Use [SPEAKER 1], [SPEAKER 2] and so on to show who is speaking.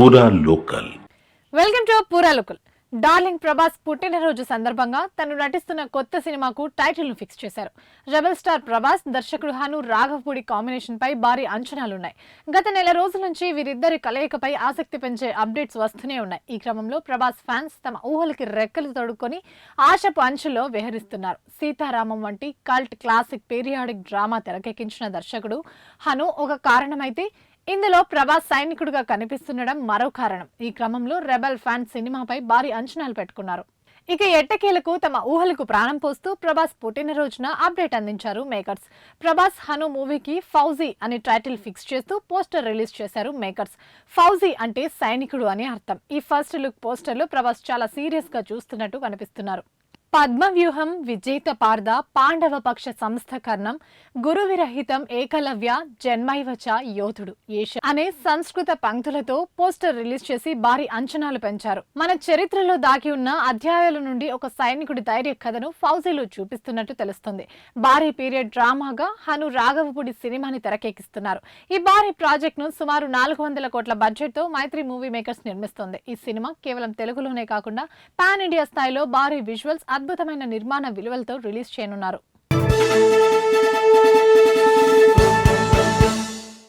[SPEAKER 1] పూరా local
[SPEAKER 2] welcome to పూరాలుకుల్ darling Prabhas పుట్టినరోజు సందర్భంగా తను నటిస్తున్న కొత్త సినిమాకు టైటిల్ను ఫిక్స్ చేశారు. రెబల్ స్టార్ ప్రభాస్ దర్శకుడు హను రాఘవపూడి కాంబినేషన్ పై భారీ అంచనాలున్నాయి. గత నెల రోజుల నుంచి వీరిద్దరి కలయికపై ఆసక్తి పెంచే అప్డేట్స్ వస్తూనే ఉన్నాయి. ఈ క్రమంలో ప్రభాస్ ఫ్యాన్స్ తమ ఊహలకి రెక్కలు తొడుక్కొని ఆశపు అంచుల్లో విహరిస్తున్నారు. సీతారామం వంటి కల్ట్ క్లాసిక్ పీరియాడిక్ డ్రామా తెరకెక్కించిన దర్శకుడు హను ఒక కారణమైతే ఇందులో ప్రభాస్ సైనికుడిగా కనిపిస్తుండడం మరో కారణం. ఈ క్రమంలో రెబల్ ఫ్యాన్ సినిమాపై భారీ అంచనాలు పెట్టుకున్నారు. ఇక ఎట్టకేలకు తమ ఊహలకు ప్రాణం పోస్తూ ప్రభాస్ పుట్టినరోజున అప్డేట్ అందించారు మేకర్స్. ప్రభాస్ హను మూవీకి ఫౌజీ అనే టైటిల్ ఫిక్స్ చేస్తూ పోస్టర్ రిలీజ్ చేశారు మేకర్స్. ఫౌజీ అంటే సైనికుడు అని అర్థం. ఈ ఫస్ట్ లుక్ పోస్టర్లో ప్రభాస్ చాలా సీరియస్గా చూస్తున్నట్టు కనిపిస్తున్నారు. పద్మవ్యూహం విజేత పార్ద పాండవ పక్ష సంస్థ కర్ణం గురువిరహితం ఏకలవ్య జన్మైవచ యోధుడు. ఏష అనే సంస్కృత పంక్తులతో పోస్టర్ రిలీజ్ చేసి భారీ అంచనాలు పెంచారు. మన చరిత్రలో దాగి ఉన్న అధ్యాయాల నుండి ఒక సైనికుడి ధైర్య కథను ఫౌజీలో చూపిస్తున్నట్టు తెలుస్తుంది. భారీ పీరియడ్ డ్రామాగా హను రాఘవపూడి సినిమాని తెరకెక్కిస్తున్నారు. ఈ భారీ ప్రాజెక్ట్ను సుమారు నాలుగు వందల కోట్ల బడ్జెట్తో మైత్రి మూవీ మేకర్స్ నిర్మిస్తోంది. ఈ సినిమా కేవలం తెలుగులోనే కాకుండా పాన్ ఇండియా స్థాయిలో భారీ విజువల్స్ అద్భుతమైన నిర్మాణ విలువలతో రిలీజ్ చేయనున్నారు.